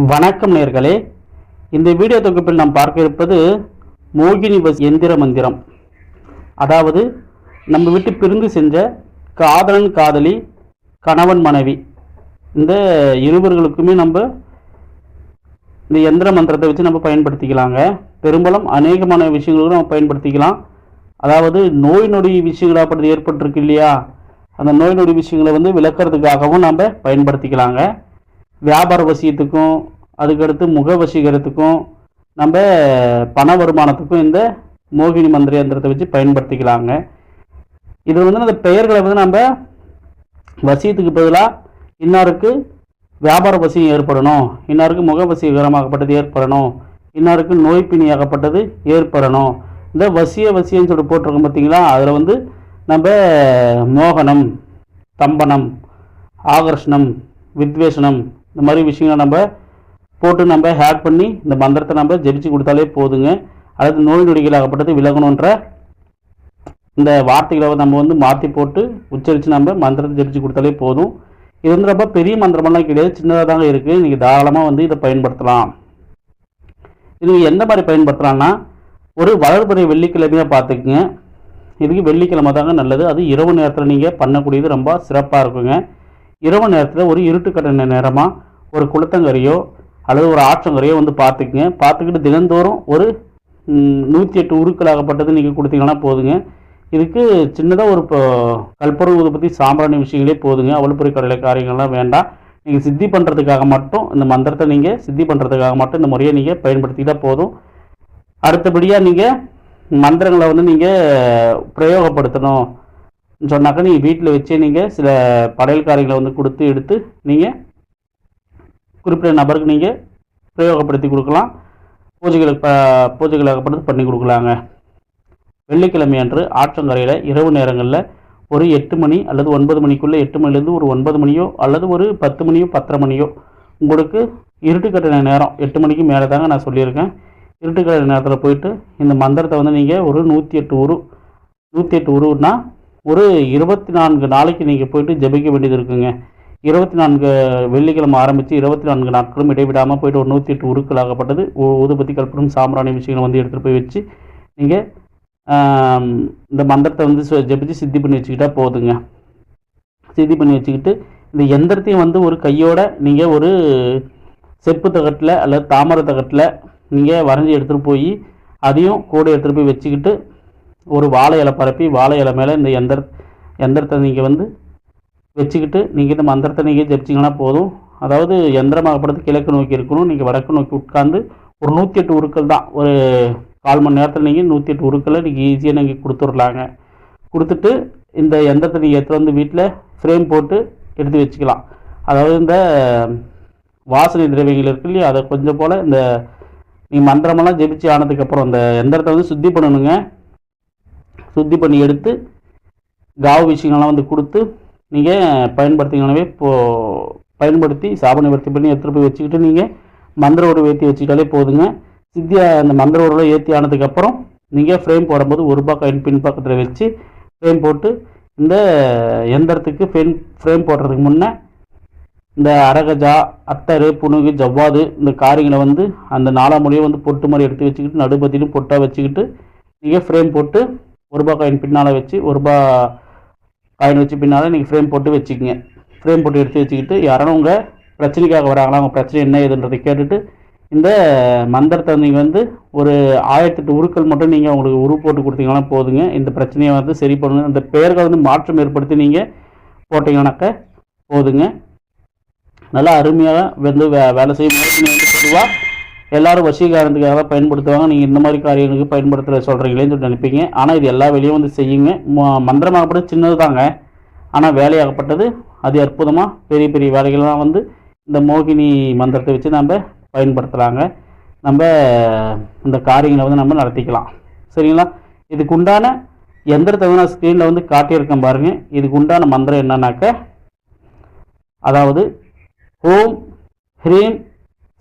வணக்கம் நேர்களே. இந்த வீடியோ தொகுப்பில் நாம் பார்க்க இருப்பது மோகினி பஸ் எந்திர மந்திரம். அதாவது நம்ம விட்டு பிரிந்து செஞ்ச காதலன் காதலி கணவன் மனைவி. இந்த இருவர்களுக்குமே நம்ம இந்த எந்திர மந்திரத்தை வச்சு நம்ம பயன்படுத்திக்கலாங்க. பெரும்பாலும் அநேகமான விஷயங்களுக்கும் நம்ம பயன்படுத்திக்கலாம். அதாவது நோய் நொடி விஷயங்கள் அப்படி ஏற்பட்டிருக்கு இல்லையா? அந்த நோய் நொடி விஷயங்களை வந்து விளக்குறதுக்காகவும் நம்ம பயன்படுத்திக்கலாங்க. வியாபார வசியத்துக்கும் அதுக்கடுத்து முக வசீகரத்துக்கும் நம்ம பண வருமானத்துக்கும் இந்த மோகினி மந்திர யந்திரத்தை வச்சு பயன்படுத்திக்கலாங்க. இது வந்து அந்த பெயர்களை வந்து நம்ம வசியத்துக்கு பதிலாக இன்னாருக்கு வியாபார வசியம் ஏற்படணும் இன்னாருக்கு முக வசீகரமாகப்பட்டது ஏற்படணும் இன்னாருக்கு நோய்பிணியாகப்பட்டது ஏற்படணும். இந்த வசிய வசியம்னு சொல்லிட்டு போட்டிருக்கோம் பார்த்தீங்களா? அதில் வந்து நம்ம மோகனம் தம்பனம் ஆகர்ஷணம் வித்வேஷனம் இந்த மாதிரி விஷயங்களை நம்ம போட்டு நம்ம ஹேக் பண்ணி இந்த மந்திரத்தை நம்ம ஜெபிச்சு கொடுத்தாலே போதுங்க. அடுத்து நோய் நொடிகள் ஆகப்பட்டது விலகணுன்ற இந்த வார்த்தைகளை வந்து நம்ம வந்து மாற்றி போட்டு உச்சரித்து நம்ம மந்திரத்தை ஜெபிச்சு கொடுத்தாலே போதும். இது வந்து ரொம்ப பெரிய மந்திரமெல்லாம் கிடையாது சின்னதாக தாங்க இருக்குது நீங்கள் தாராளமாக வந்து இதை பயன்படுத்தலாம். இது எந்த மாதிரி பயன்படுத்தலாம்னா ஒரு வளர்புறை வெள்ளிக்கிழமையாக பார்த்துக்குங்க. இதுக்கு வெள்ளிக்கிழமை தாங்க நல்லது. அது இரவு நேரத்தில் நீங்கள் பண்ணக்கூடியது ரொம்ப சிறப்பாக இருக்குங்க. இரவு நேரத்தில் ஒரு இருட்டு இருட்டுக்கடன நேரமாக ஒரு குளத்தங்கரையோ அல்லது ஒரு ஆற்றங்கரையோ வந்து பார்த்துக்குங்க. பார்த்துக்கிட்டு தினந்தோறும் ஒரு நூற்றி எட்டு உருக்களாகப்பட்டது நீங்கள் கொடுத்தீங்கன்னா போதுங்க. இதுக்கு சின்னதாக ஒரு இப்போ கற்பூர ஊதுபத்தி சாம்பிராணி விஷயங்களே போதுங்க. அவ்வளோ கடலை காரியங்கள்லாம் வேண்டாம். நீங்கள் சித்தி பண்ணுறதுக்காக மட்டும் இந்த மந்திரத்தை நீங்கள் சித்தி பண்ணுறதுக்காக மட்டும் இந்த முறையை நீங்கள் பயன்படுத்திக்கிட்டால் போதும். அடுத்தபடியாக நீங்கள் மந்திரங்களை வந்து நீங்கள் பிரயோகப்படுத்தணும். சொன்னாக்கா நீங்கள் வீட்டில் வச்சே நீங்கள் சில படையல்காரிகளை வந்து கொடுத்து எடுத்து நீங்கள் குறிப்பிட்ட நபருக்கு நீங்கள் பிரயோகப்படுத்தி கொடுக்கலாம். பூஜைகளுக்கு ப- பூஜைகளாகப்பட்டது பண்ணி கொடுக்கலாங்க. வெள்ளிக்கிழமை அன்று ஆற்றங்கரையில் இரவு நேரங்களில் ஒரு எட்டு மணி அல்லது ஒன்பது மணிக்குள்ளே எட்டு மணிலேருந்து ஒரு ஒன்பது மணியோ அல்லது ஒரு பத்து மணியோ பத்தரை மணியோ உங்களுக்கு இருட்டுக்கட்டின நேரம் எட்டு மணிக்கு மேலே தாங்க நான் சொல்லியிருக்கேன். இருட்டுக்கட்டின நேரத்தில் போயிட்டு இந்த மந்திரத்தை வந்து நீங்கள் ஒரு நூற்றி எட்டு உரு நூற்றி எட்டு உருன்னா ஒரு இருபத்தி நான்கு நாளைக்கு நீங்கள் போயிட்டு ஜெபிக்க வேண்டியது இருக்குங்க. இருபத்தி நான்கு வெள்ளிக்கிழமை ஆரம்பித்து இருபத்தி நான்கு நாட்களும் இடைவிடாமல் போயிட்டு ஒரு நூற்றி எட்டு உருக்களாகப்பட்டது. ஊதுபத்தி கல்பனும் சாம்பிராணி விஷயங்களை வந்து எடுத்துகிட்டு போய் வச்சு நீங்கள் இந்த மந்திரத்தை வந்து சொ- சித்தி பண்ணி வச்சுக்கிட்டா போதுங்க. சித்தி பண்ணி வச்சுக்கிட்டு இந்த எந்திரத்தையும் வந்து ஒரு கையோட நீங்கள் ஒரு செப்பு தகட்டில் அல்லது தாமரை தகட்டில் நீங்கள் வரைஞ்சி எடுத்துகிட்டு போய் அதையும் கூட எடுத்துகிட்டு போய் வச்சுக்கிட்டு ஒரு வாழை இலை பரப்பி வாழை இலை மேலே இந்த எந்திர எந்திரத்தை நீங்கள் வந்து வச்சுக்கிட்டு நீங்கள் இந்த மந்திரத்தை நீங்கள் ஜெபிச்சிங்கன்னா போதும். அதாவது எந்திரமாகப்படுறது கிழக்கு நோக்கி இருக்கணும். நீங்கள் வடக்கு நோக்கி உட்கார்ந்து ஒரு நூற்றி எட்டு உருக்கள் தான். ஒரு கால் மணி நேரத்தில் நீங்கள் நூற்றி எட்டு உருக்களை நீங்கள் ஈஸியாக நீங்கள் கொடுத்துட்லாங்க கொடுத்துட்டு இந்த எந்திரத்தை நீங்கள் எடுத்து வந்து வீட்டில் ஃப்ரேம் போட்டு எடுத்து வச்சுக்கலாம். அதாவது இந்த வாசனை திரவியங்கள் இருக்கு இல்லையா? அதை கொஞ்சம் போல் இந்த நீங்கள் மந்திரமெல்லாம் ஜெபிச்சு ஆனதுக்கப்புறம் இந்த எந்திரத்தை வந்து சுத்தி பண்ணணுங்க. சுத்தி பண்ணி எடுத்து காவு விஷயங்கள்லாம் வந்து கொடுத்து நீங்கள் பயன்படுத்திங்கனாவே இப்போது பயன்படுத்தி சாப நிவர்த்தி பண்ணி எடுத்துகிட்டு போய் வச்சுக்கிட்டு நீங்கள் மந்திர உருவ ஏற்றி வச்சுக்கிட்டாலே போதுங்க. சித்தியா அந்த மந்திர உருவ ஏற்றி ஆனதுக்கப்புறம் நீங்கள் ஃப்ரேம் போடும்போது ஒரு ரூபாய் காயின் பின் பக்கத்தில் வச்சு ஃப்ரேம் போட்டு இந்த எந்திரத்துக்கு ஃப்ரேம் ஃப்ரேம் போடுறதுக்கு முன்னே இந்த அரகஜா அத்தரு புணுகு ஜவ்வாது இந்த காரியங்களை வந்து அந்த நாலாம் மொழியை வந்து பொட்டு மாதிரி எடுத்து வச்சுக்கிட்டு நடுபத்திலும் பொட்டாக வச்சுக்கிட்டு நீங்கள் ஃப்ரேம் போட்டு ஒரு ரூபாய் காயின் பின்னால் வச்சு ஒரு காயின் வச்சு பின்னால் நீங்கள் ஃப்ரேம் போட்டு வச்சுக்கிங்க. ஃப்ரேம் போட்டு எடுத்து வச்சுக்கிட்டு யாராலும் உங்கள் பிரச்சனைக்காக வராங்களா அவங்க பிரச்சனை என்ன ஏதுன்றதை கேட்டுட்டு இந்த மந்திரத்தை நீங்கள் வந்து ஒரு ஆயிரத்தெட்டு உருக்கள் மட்டும் நீங்கள் அவங்களுக்கு உரு போட்டு கொடுத்தீங்கன்னா போதுங்க. இந்த பிரச்சனையை வந்து சரி பண்ணுங்க. இந்த பெயர்களை வந்து மாற்றம் ஏற்படுத்தி நீங்கள் போட்டீங்கன்னாக்க போதுங்க. நல்லா அருமையாக வந்து வே வேலை செய்யும் போது நீங்கள் வந்து பொதுவாக எல்லாரும் வசீகாரத்துக்காக தான் பயன்படுத்துவாங்க. நீங்கள் இந்த மாதிரி காரியங்களுக்கு பயன்படுத்துகிற சொல்கிறீங்களேன்னு சொல்லி நினைப்பீங்க. ஆனால் இது எல்லா வேலையும் வந்து செய்யுங்க. மந்திரமாகப்பட்டது சின்னது தாங்க. ஆனால் வேலையாகப்பட்டது. அது அற்புதமாக பெரிய பெரிய வேலைகள்லாம் வந்து இந்த மோகினி மந்திரத்தை வச்சு நம்ம பயன்படுத்தலாங்க நம்ம இந்த காரியங்களை வந்து நம்ம நடத்திக்கலாம். சரிங்களா? இதுக்கு உண்டான எந்திரத்தை வந்து நான் ஸ்க்ரீனில் வந்து காட்டியிருக்கேன் பாருங்கள் இதுக்கு உண்டான மந்திரம் என்னன்னாக்க அதாவது ஓம் ஹ்ரீம்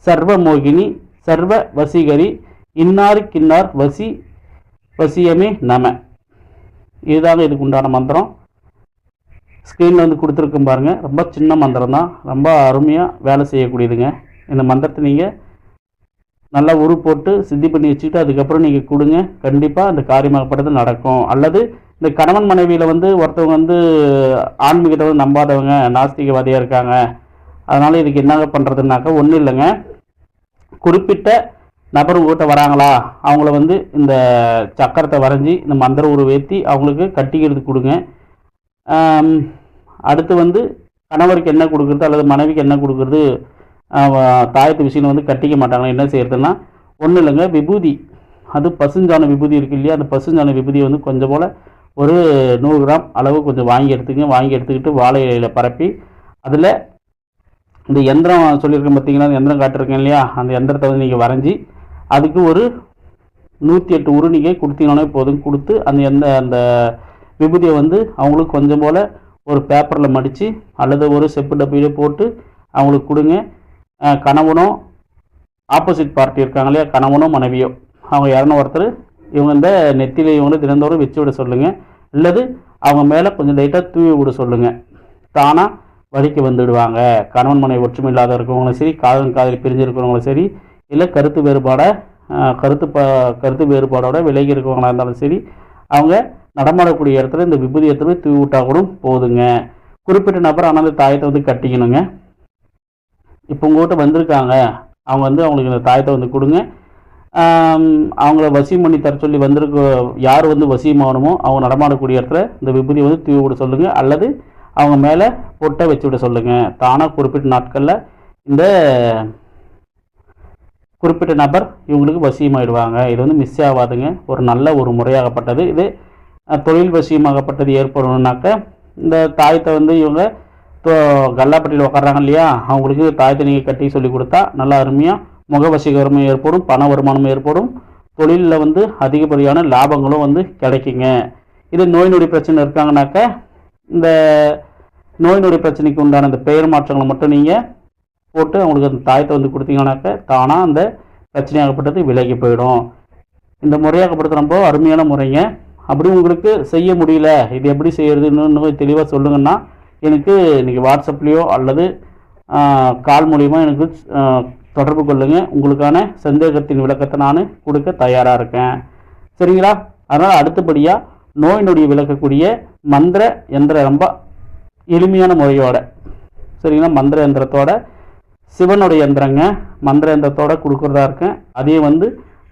சர்வ மோகினி சர்வ வசீகரி இன்னாருக்கின்னார் வசி வசியமே நம. இதுதாங்க இதுக்கு உண்டான மந்திரம். ஸ்க்ரீனில் வந்து கொடுத்துருக்கும் பாருங்கள் ரொம்ப சின்ன மந்திரம் தான். ரொம்ப அருமையாக வேலை செய்யக்கூடியதுங்க. இந்த மந்திரத்தை நீங்கள் நல்லா உரு போட்டு சித்தி பண்ணி வச்சுக்கிட்டு அதுக்கப்புறம் நீங்கள் கொடுங்க. கண்டிப்பாக அந்த காரியமாகப்பட்டது நடக்கும். அல்லது இந்த கணவன் மனைவியில் வந்து ஒருத்தவங்க வந்து ஆன்மீகத்தை வந்து நம்பாதவங்க நாஸ்திகவாதியாக இருக்காங்க. அதனால் இதுக்கு என்ன பண்ணுறதுனாக்கா ஒன்றும் இல்லைங்க. குறிப்பிட்ட நபர் ஊட்ட வராங்களா? அவங்கள வந்து இந்த சக்கரத்தை வரைஞ்சி இந்த மந்திர உருவேற்றி அவங்களுக்கு கட்டிக்கிறது கொடுங்க. அடுத்து வந்து கணவருக்கு என்ன கொடுக்குறது அல்லது மனைவிக்கு என்ன கொடுக்குறது தாயத்து விஷயம் வந்து கட்டிக்க மாட்டாங்க என்ன செய்யறதுன்னா ஒன்றும் இல்லைங்க விபூதி. அது பசுஞ்சான விபூதி இருக்கு இல்லையா? அந்த பசுஞ்சான விபூதியை வந்து கொஞ்சம் போல் ஒரு நூறு கிராம் அளவு கொஞ்சம் வாங்கி எடுத்துங்க வாங்கி எடுத்துக்கிட்டு வாழை இலையில் பரப்பி அதில் இந்த எந்திரம் சொல்லியிருக்கேன் பார்த்தீங்கன்னா அந்த எந்திரம் காட்டிருக்கேன் இல்லையா? அந்த எந்திரத்தை வந்து நீங்கள் வரைஞ்சி அதுக்கு ஒரு நூற்றி எட்டு உரு நீங்கள் கொடுத்தீங்கன்னா போதும். கொடுத்து அந்த எந்த அந்த விபூதியை வந்து அவங்களுக்கு கொஞ்சம் போல் ஒரு பேப்பரில் மடித்து அல்லது ஒரு செப்பு டப்பையில போட்டு அவங்களுக்கு கொடுங்க. கணவனோ ஆப்போசிட் பார்ட்டி இருக்காங்க இல்லையா? கணவனோ மனைவியோ. அவங்க யாருன்னு ஒருத்தர் இவங்க இந்த நெத்தியில் இவங்கள தினந்தோறும் வச்சு விட சொல்லுங்கள் அல்லது அவங்க மேலே கொஞ்சம் லைட்டாக தூவி விட சொல்லுங்கள் தானாக வழிக்கு வந்துடுவாங்க. கணவன் மனை ஒற்றுமை இல்லாத இருக்கிறவங்களும் சரி காதல் காதலி பிரிஞ்சிருக்கிறவங்களும் சரி இல்லை கருத்து வேறுபாட கருத்து ப கருத்து வேறுபாடோட விலகி இருக்கிறவங்களாக இருந்தாலும் சரி அவங்க நடமாடக்கூடிய இடத்துல இந்த விபூதி எடுத்து தூவி விட்டா கூட போதுங்க. குறிப்பிட்ட நபர் ஆனால் அந்த தாயத்தை வந்து கட்டிக்கணுங்க. இப்போ உங்கள்கிட்ட வந்திருக்காங்க. அவங்க வந்து அவங்களுக்கு இந்த தாயத்தை வந்து கொடுங்க. அவங்கள வசியம் பண்ணி தர சொல்லி வந்திருக்க யார் வந்து வசியமாகணுமோ அவங்க நடமாடக்கூடிய இடத்துல இந்த விபூதியை வந்து தூவி விட சொல்லுங்கள் அல்லது அவங்க மேலே பொட்டை வச்சு விட சொல்லுங்கள் தானாக குறிப்பிட்ட நாட்களில் இந்த குறிப்பிட்ட நபர் இவங்களுக்கு வசியமாயிடுவாங்க. இது வந்து மிஸ் ஆகாதுங்க. ஒரு நல்ல ஒரு முறையாகப்பட்டது. இது தொழில் வசியமாகப்பட்டது ஏற்படணும்னாக்க இந்த தாயத்தை வந்து இவங்க கல்லாப்பட்டியில் உட்கார்றாங்க இல்லையா? அவங்களுக்கு தாயத்தை நீங்கள் கட்டி சொல்லி கொடுத்தா நல்லா அருமையாக முக வசீகரமும் ஏற்படும் பண வருமானமும் ஏற்படும். தொழிலில் வந்து அதிகப்படியான லாபங்களும் வந்து கிடைக்குங்க. இது நோய் நொடி பிரச்சனை இருக்காங்கனாக்க இந்த நோய் நொடி பிரச்சனைக்கு உண்டான இந்த பெயர் மாற்றங்களை மட்டும் நீங்கள் போட்டு அவங்களுக்கு அந்த தாயத்தை வந்து கொடுத்தீங்கன்னாக்க தானாக அந்த பிரச்சனையாகப்பட்டது விலகி போயிடும். இந்த முறையாகப்படுத்த ரொம்ப அருமையான முறைங்க. அப்படி உங்களுக்கு செய்ய முடியல இது எப்படி செய்யறதுன்னு இன்னும் தெளிவாக சொல்லுங்கன்னா எனக்கு இன்றைக்கி வாட்ஸ்அப்லேயோ அல்லது கால் மூலிமா எனக்கு தொடர்பு கொள்ளுங்கள் உங்களுக்கான சந்தேகத்தின் விளக்கத்தை நான் கொடுக்க தயாராக இருக்கேன். சரிங்களா? அதனால் அடுத்தபடியாக நோய் நொடியை விளக்கக்கூடிய மந்திர எந்திர ரொம்ப எளிமையான முறையோட சரிங்களா? மந்திர எந்திரத்தோட சிவனுடைய எந்திரங்க மந்திர எந்திரத்தோட கொடுக்குறதா இருக்கேன். அதையும் வந்து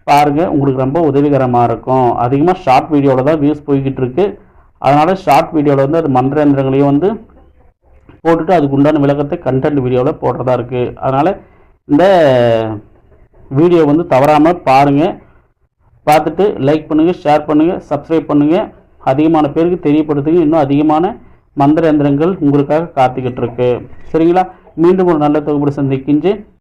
பாருங்கள் உங்களுக்கு ரொம்ப உதவிகரமாக இருக்கும். அதிகமாக ஷார்ட் வீடியோவில் தான் வியூஸ் போய்கிட்டு இருக்கு. அதனால் ஷார்ட் வீடியோவில் வந்து அது மந்திர எந்திரங்களையும் வந்து போட்டுட்டு அதுக்கு உண்டான விளக்கத்தை கண்டென்ட் வீடியோவில் போடுறதா இருக்குது அதனால் இந்த வீடியோ வந்து தவறாமல் பாருங்கள் பார்த்துட்டு லைக் பண்ணுங்கள் ஷேர் பண்ணுங்கள் சப்ஸ்கிரைப் பண்ணுங்கள் அதிகமான பேருக்கு தெரியப்படுத்துங்க. இன்னும் அதிகமான மந்திர எந்திரங்கள் உங்களுக்காக காத்துக்கிட்டு இருக்கு. சரிங்களா? மீண்டும் ஒரு நல்ல தொகுப்படி சந்திக்கின்றேன்.